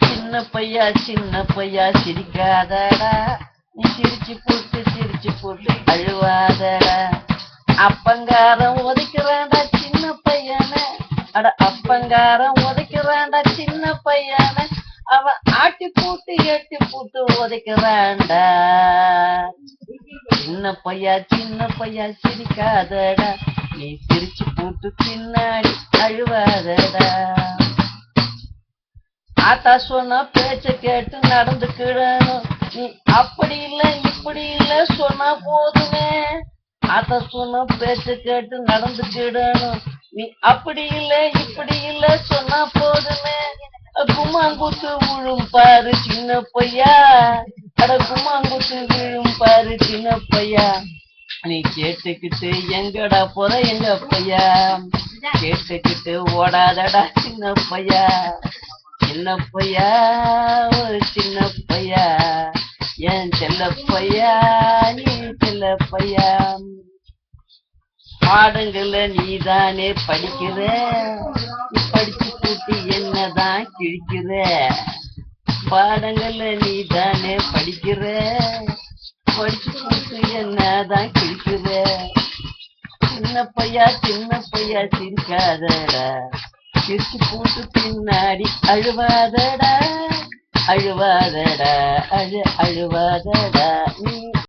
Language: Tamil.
சின்ன பையா சின்ன பையா சிரிக்காதடா. நீ சிரிச்சு போட்டு சிரிச்சு போட்டு அழுவாதடா. அப்பங்காரம் உதைக்கிறான்டா சின்ன பையனை. அட அப்பங்காரம் உதைக்கிறான்டா சின்ன பையனை. அவன் ஆட்டி போட்டு எட்டி போட்டு உதைக்கிறாண்டா சின்ன பையா சின்ன பையா சிரிக்காதடா. நீ சிரிச்சு போட்டு பின்னாடி அழுவாதடா. ஆத்தா சொன்ன பேச்ச கேட்டு நடந்துக்கிடணும். நீ அப்படி இல்ல இப்படி இல்ல சொன்னா போதுமே. ஆத்தா சொன்ன பேச்ச கேட்டு நடந்துக்கிடணும். நீ அப்படி இல்ல இப்படி இல்ல சொன்னா போதுமே. குமாங்குத்து விழும் பாரு சின்ன பையா. அட குமாங்குத்து விழும் பாரு சின்ன பையா. நீ கேட்டுக்கிட்டு எங்கடா போற எங்க பையா? கேட்டுக்கிட்டு ஓடாதடா சின்ன பையா. சின்னப்பையா பையா ஒரு சின்ன என் செல்ல நீ செல்ல பாடங்கள பாடங்களை நீதானே படிக்கிற? நீ படிச்சு கூட்டி என்னதான் கிழிக்கிற? பாடங்களை நீதானே படிக்கிற? படிச்சு கூட்டி என்னதான் கிழிக்கிற? சின்ன பையா சின்ன பையா சிரிக்காதடா. சிரிச்சு போட்டு பின்னாடி அழுவாதடா அழுவாதடா அழு அழுவாதடா. நீ